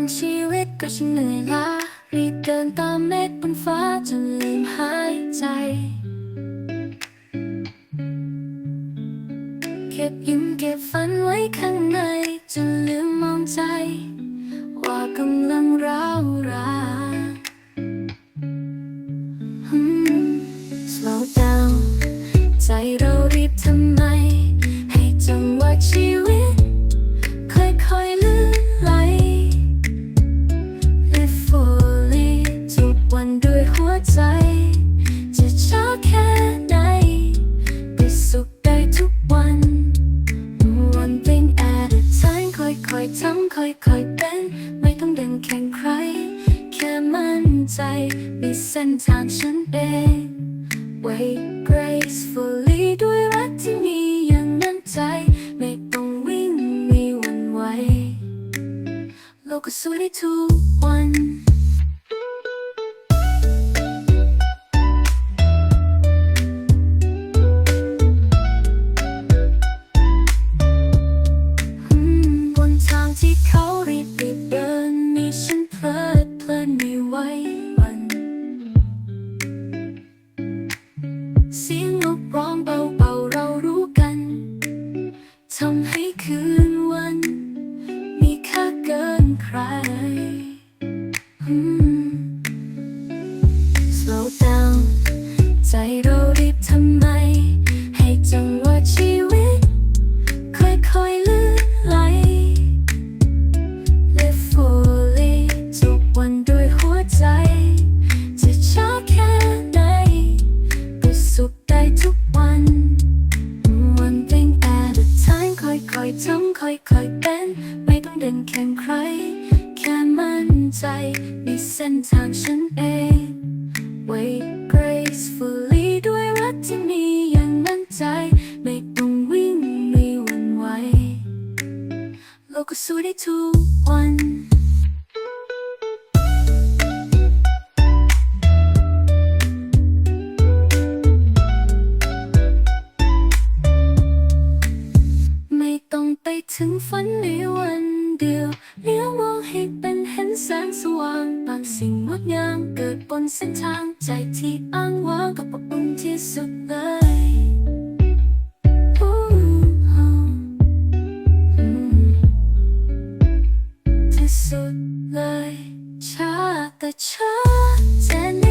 ก็ฉันเหนื่อยล้ารีบเดินตามเมฆบนฟ้าจนลืมหายใจ เก็บยิ้มเก็บฝันไว้ข้างในจนลืมมองใจ ว่ากำลังร้าวรา ค่อยๆทำค่อยๆเป็น ไม่ต้องเดินแข่งใคร แค่มั่นใจมีเส้นทางฉันเอง Wait gracefully ด้วยรักที่มีอย่างนั้นใจ ไม่ต้องวิ่งมีหวันไหวโลกก็สวยได้ทุกวัน Slow down ใจเรารีบทำไม ให้จังหวะชีวิต ค่อยๆลื่นไหล Live fully ทุกวันด้วยหัวใจ จะช้าแค่ไหนก็สุขได้ทุกวัน One thing at a time ค่อยๆทำค่อยๆเป็น ไม่ต้องเดินแข่งใคร แค่มั่นใจในเส้นทางฉันเอง Wait gracefully ด้วยรักที่มีอย่างมั่นใจ ไม่ต้องวิ่งไม่หวั่นไหวโลกก็สู้ได้ทุกวันไม่ต้องไปถึงฝันในวัน เดียวเลี้ยวมองให้เป็นเห็นแสงสว่างบางสิ่งงดงามเกิดบนเส้นทางใจที่อ้างว้างกับอบอุ่นที่สุดเลยที่สุดเลยชาแต่ช้าจะ